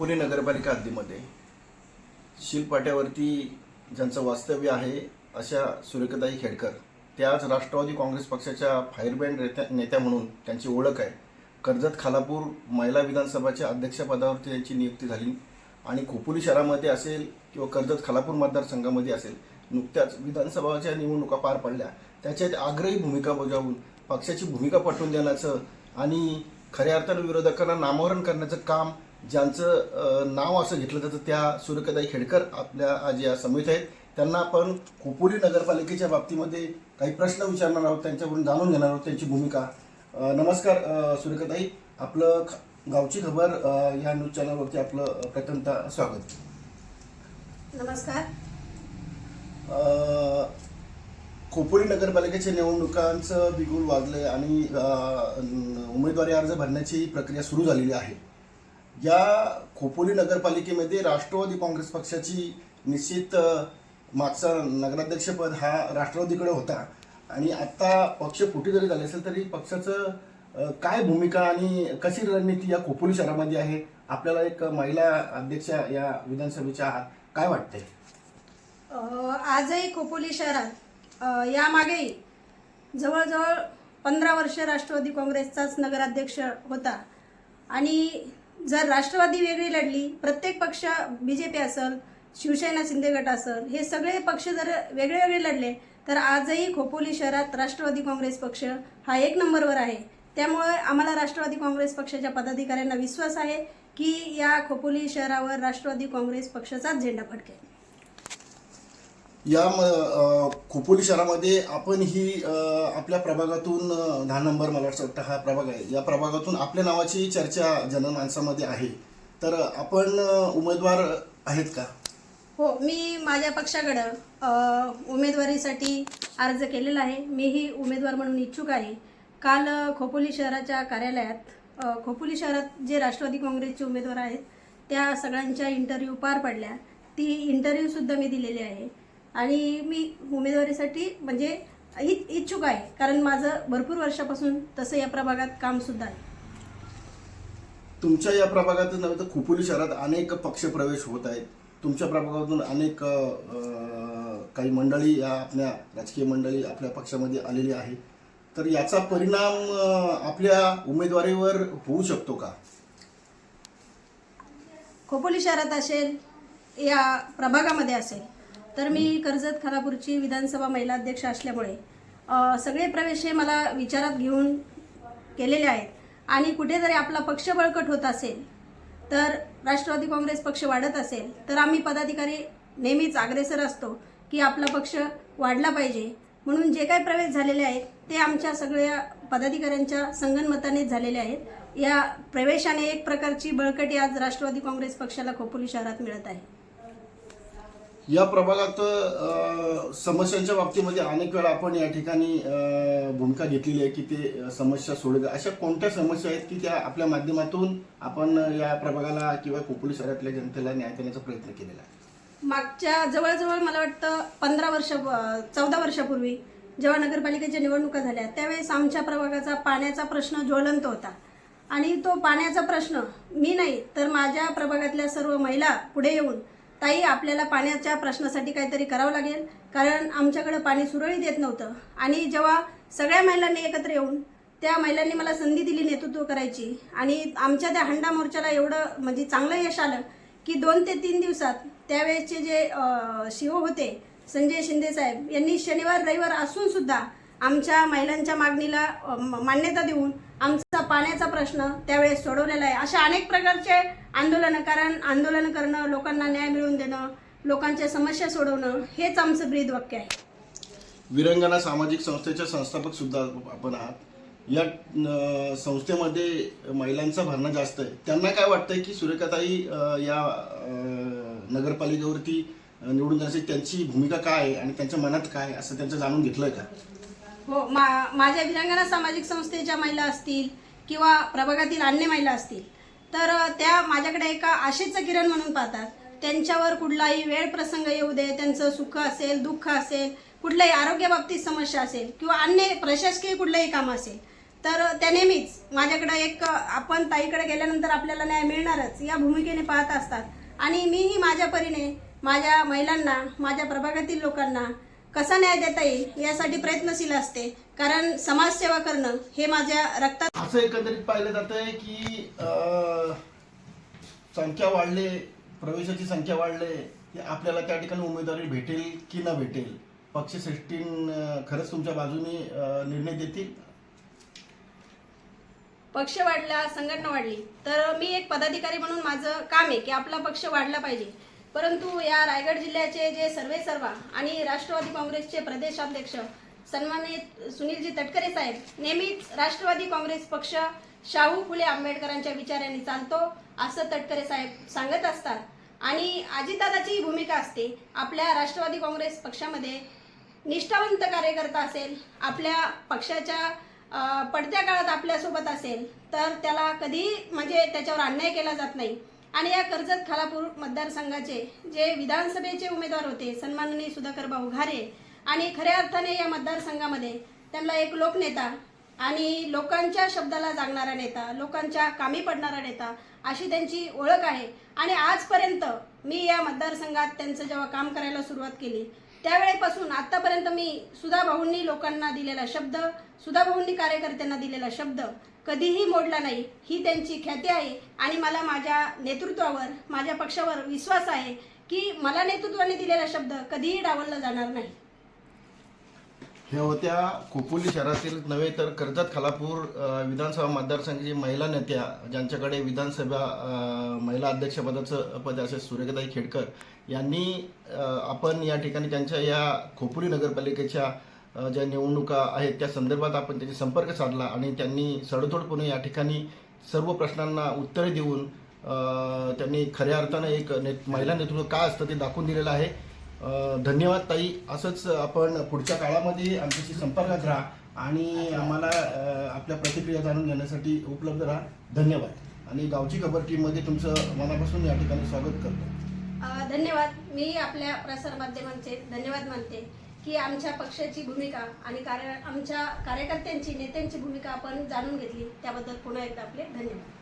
पुणे नगरपालिका हद्दीमध्ये शिलपाट्यावरती ज्यांचं वास्तव्य आहे अशा सुरेखताई खेडकर त्या आज राष्ट्रवादी काँग्रेस पक्षाच्या फायरबँड नेत्या नेत्या म्हणून त्यांची ओळख आहे. कर्जत खालापूर महिला विधानसभाच्या अध्यक्षपदावरती त्यांची नियुक्ती झाली आणि खोपोली शहरामध्ये असेल किंवा कर्जत खालापूर मतदारसंघामध्ये असेल नुकत्याच विधानसभाच्या निवडणुका पार पडल्या. त्याच्यात आग्रही भूमिका बजावून पक्षाची भूमिका पटवून देण्याचं आणि खऱ्या अर्थानं विरोधकांना नामोहरण करण्याचं काम ज्यांचं नाव असं घेतलं जातं त्या सुरेखाताई खेडकर आपल्या आज या समित आहेत. त्यांना आपण खोपोली नगरपालिकेच्या बाबतीमध्ये काही प्रश्न विचारणार आहोत त्यांच्याकडून जाणून घेणार आहोत त्यांची भूमिका. नमस्कार सुरेखाताई. आपलं गावची खबर या न्यूज चॅनलवरती आपलं प्रथमतः स्वागत. नमस्कार. खोपोली नगरपालिकेच्या निवडणुकांचं बिगुल वाजलंय आणि उमेदवारी अर्ज भरण्याची प्रक्रिया सुरू झालेली आहे. या खोपोली नगरपालिकेमध्ये राष्ट्रवादी काँग्रेस पक्षाची निश्चित मागचा नगराध्यक्षपद हा राष्ट्रवादीकडे होता. आणि आता पक्ष फुटी जरी झाले असेल तरी पक्षाचं काय भूमिका आणि कशी रणनीती या खोपोली शहरामध्ये आहे? आपल्याला एक महिला अध्यक्ष या विधानसभेच्या आहात काय वाटतंय? आजही खोपोली शहरात यामागे जवळजवळ पंधरा वर्ष राष्ट्रवादी काँग्रेसचाच नगराध्यक्ष होता. आणि जर राष्ट्रवादी वेगळी लढली प्रत्येक पक्ष बी जे पी असेल शिवसेना शिंदे गट असेल हे सगळे पक्ष जर वेगळे वेगळे लढले तर आजही खोपोली शहरात राष्ट्रवादी काँग्रेस पक्ष हा एक नंबरवर आहे. त्यामुळे आम्हाला राष्ट्रवादी काँग्रेस पक्षाच्या पदाधिकाऱ्यांना विश्वास आहे की या खोपोली शहरावर राष्ट्रवादी काँग्रेस पक्षाचाच झेंडा फडकेल. या म- खोपोली शहरामध्ये आपण ही आपल्या प्रभागातून दहा नंबर मला असं वाटतं हा प्रभाग आहे. या प्रभागातून आपल्या नावाची चर्चा जनमानसामध्ये आहे. तर आपण उमेदवार आहेत का? हो मी माझ्या पक्षाकडं अ, उमेदवारीसाठी अर्ज केलेला आहे. मीही उमेदवार म्हणून इच्छुक आहे. काल अ, खोपोली शहराच्या कार्यालयात अ, खोपोली शहरात जे राष्ट्रवादी काँग्रेसचे उमेदवार आहेत त्या सगळ्यांच्या इंटरव्ह्यू पार पडल्या. ती इंटरव्ह्यूसुद्धा मी दिलेली आहे. आणि मी उमेदवारीसाठी म्हणजे इच्छुक आहे. कारण माझं भरपूर वर्षापासून तसं या प्रभागात कामसुद्धा आहे. तुमच्या या प्रभागातच नव्हे तर खोपोली शहरात अनेक पक्ष प्रवेश होत आहेत. तुमच्या प्रभागातून अनेक काही मंडळी या आपल्या राजकीय मंडळी आपल्या पक्षामध्ये आलेली आहे. तर याचा परिणाम आपल्या उमेदवारीवर होऊ शकतो का? खोपोली शहरात असेल या प्रभागामध्ये असेल तर मी कर्जत खालापूरची विधानसभा महिला अध्यक्ष असल्यामुळे सगळे प्रवेश हे मला विचारात घेऊन केलेले आहेत. आणि कुठेतरी आपला पक्ष बळकट होत असेल तर राष्ट्रवादी काँग्रेस पक्ष वाढत असेल तर आम्ही पदाधिकारी नेहमीच अग्रेसर असतो की आपला पक्ष वाढला पाहिजे. म्हणून जे काही प्रवेश झालेले आहेत ते आमच्या सगळ्या पदाधिकाऱ्यांच्या संगनमतानेच झालेले आहेत. या प्रवेशाने एक प्रकारची बळकटी आज राष्ट्रवादी काँग्रेस पक्षाला खोपोली शहरात मिळत आहे. या प्रभागात समस्यांच्या बाबतीमध्ये अनेक वेळा आपण या ठिकाणी भूमिका घेतलेली आहे की ते समस्या सोडत अशा कोणत्या समस्या आहेत की त्या आपल्या माध्यमातून आपण या प्रभागाला किंवा खोपोली शहरातल्या जनतेला न्याय देण्याचा प्रयत्न केलेला आहे? मागच्या जवळजवळ मला वाटतं पंधरा वर्ष चौदा वर्षापूर्वी जेव्हा नगरपालिकेच्या निवडणुका झाल्या त्यावेळेस आमच्या प्रभागाचा पाण्याचा प्रश्न ज्वलंत होता. आणि तो पाण्याचा प्रश्न मी नाही तर माझ्या प्रभागातल्या सर्व महिला पुढे येऊन ताई आपल्याला पाण्याच्या प्रश्नासाठी काहीतरी करावं लागेल कारण आमच्याकडं पाणी सुरळीत येत नव्हतं. आणि जेव्हा सगळ्या महिलांनी एकत्र येऊन त्या महिलांनी मला संधी दिली नेतृत्व करायची. आणि आमच्या त्या हंडा मोर्चाला एवढं म्हणजे चांगलं यश आलं की दोन ते तीन दिवसात त्यावेळेसचे जे शिव होते संजय शिंदे साहेब यांनी शनिवार रविवार असूनसुद्धा आमच्या महिलांच्या मागणीला मान्यता देऊन आमचा पाण्याचा प्रश्न त्यावेळेस सोडवलेला आहे. अशा अनेक प्रकारचे आंदोलनं कारण आंदोलन करणं लोकांना न्याय मिळवून देणं लोकांच्या समस्या सोडवणं हेच आमचं ब्रीद वाक्य आहे. विरंगना सामाजिक संस्थेच्या संस्थापक सुद्धा आपण आहात. या संस्थेमध्ये महिलांचा भरणा जास्त आहे. त्यांना काय वाटतंय की सुरेखाताई या नगरपालिकेवरती निवडून जाण्याची त्यांची भूमिका काय आहे आणि त्यांच्या मनात काय असं त्यांचं जाणून घेतलंय का? हो मा माझ्या विरांगणा सामाजिक संस्थेच्या महिला असतील किंवा प्रभागातील अन्य महिला असतील तर त्या माझ्याकडे एका आशेचं किरण म्हणून पाहतात. त्यांच्यावर कुठलाही वेळ प्रसंग येऊ दे त्यांचं सुख असेल दुःख असेल कुठल्याही आरोग्याबाबतीत समस्या असेल किंवा अन्य प्रशासकीय कुठलंही काम असेल तर त्या नेहमीच माझ्याकडं एक आपण ताईकडे गेल्यानंतर आपल्याला न्याय मिळणारच या भूमिकेने पाहत असतात. आणि मीही माझ्या परीने माझ्या महिलांना माझ्या प्रभागातील लोकांना कसा न्याय देता येईल यासाठी प्रयत्नशील असते. कारण समाजसेवा करणं हे माझ्या रक्तात असं एकंदरीत पाहिलं जात आहे की अं, संख्या वाढले प्रवेशाची संख्या वाढले की आपल्याला त्या ठिकाणी उमेदवारी भेटेल की न भेटेल? पक्षश्रेष्ठीन अं, खरंच तुमच्या बाजूने अं, निर्णय देतील? पक्ष वाढला संघटना वाढली. तर मी एक पदाधिकारी म्हणून माझं काम आहे की आपला पक्ष वाढला पाहिजे. परंतु या रायगड जिल्ह्याचे जे सर्वे सर्वा आणि राष्ट्रवादी काँग्रेसचे प्रदेशाध्यक्ष सन्मानित सुनीलजी तटकरे साहेब नेहमीच राष्ट्रवादी काँग्रेस पक्ष शाहू फुले आंबेडकरांच्या विचारांनी चालतो असं तटकरे साहेब सांगत असतात. आणि आजीदादाची भूमिका असते आपल्या राष्ट्रवादी काँग्रेस पक्षामध्ये निष्ठावंत कार्यकर्ता असेल आपल्या पक्षाच्या पडत्या काळात आपल्यासोबत असेल तर त्याला कधी म्हणजे त्याच्यावर अन्याय केला जात नाही. आणि या कर्जत खालापूर मतदारसंघाचे जे विधानसभेचे उमेदवार होते सन्माननीय सुधाकर भाऊ घारे आणि खऱ्या अर्थाने या मतदारसंघामध्ये त्यांना एक लोकनेता आणि लोकांच्या शब्दाला जागणारा नेता लोकांच्या कामी पडणारा नेता अशी त्यांची ओळख आहे. आणि आजपर्यंत मी या मतदारसंघात त्यांचं जेव्हा काम करायला सुरुवात केली त्यावेळेपासून आतापर्यंत मी सुधा भाऊंनी लोकांना दिलेला शब्द सुधा भाऊंनी कार्यकर्त्यांना दिलेला शब्द कधीही मोडला नाही. ही त्यांची ख्याती आहे आणि मला माझ्या नेतृत्वावर माझ्या पक्षावर विश्वास आहे की मला नेतृत्वाने दिलेला शब्द कधीही डावलला जाणार नाही. ह्या होत्या खोपोली शहरातील नव्हे तर कर्जत खालापूर विधानसभा मतदारसंघाची महिला नेत्या ज्यांच्याकडे विधानसभा महिला अध्यक्षपदाचं पद असे सूर्यकताई खेडकर यांनी आपण या ठिकाणी त्यांच्या या खोपोली नगरपालिकेच्या ज्या निवडणुका आहेत त्या संदर्भात आपण त्यांची संपर्क साधला आणि त्यांनी सडतोडपणे या ठिकाणी सर्व प्रश्नांना उत्तरे देऊन त्यांनी खऱ्या अर्थानं एक ने महिला नेतृत्व काय असतं ते दाखवून दिलेलं आहे. धन्यवाद ताई. असंच आपण पुढच्या काळामध्ये आमच्याशी संपर्कात राहा आणि आम्हाला आपल्या प्रतिक्रिया जाणून घेण्यासाठी उपलब्ध राहा. धन्यवाद. आणि गावची खबर टीममध्ये तुमचं मनापासून या ठिकाणी स्वागत करतो. धन्यवाद. मी आपल्या प्रसार माध्यमांचे धन्यवाद मानते की आमच्या पक्षाची भूमिका आणि कार्य आमच्या कार्यकर्त्यांची नेत्यांची भूमिका आपण जाणून घेतली. त्याबद्दल पुन्हा एकदा आपले धन्यवाद.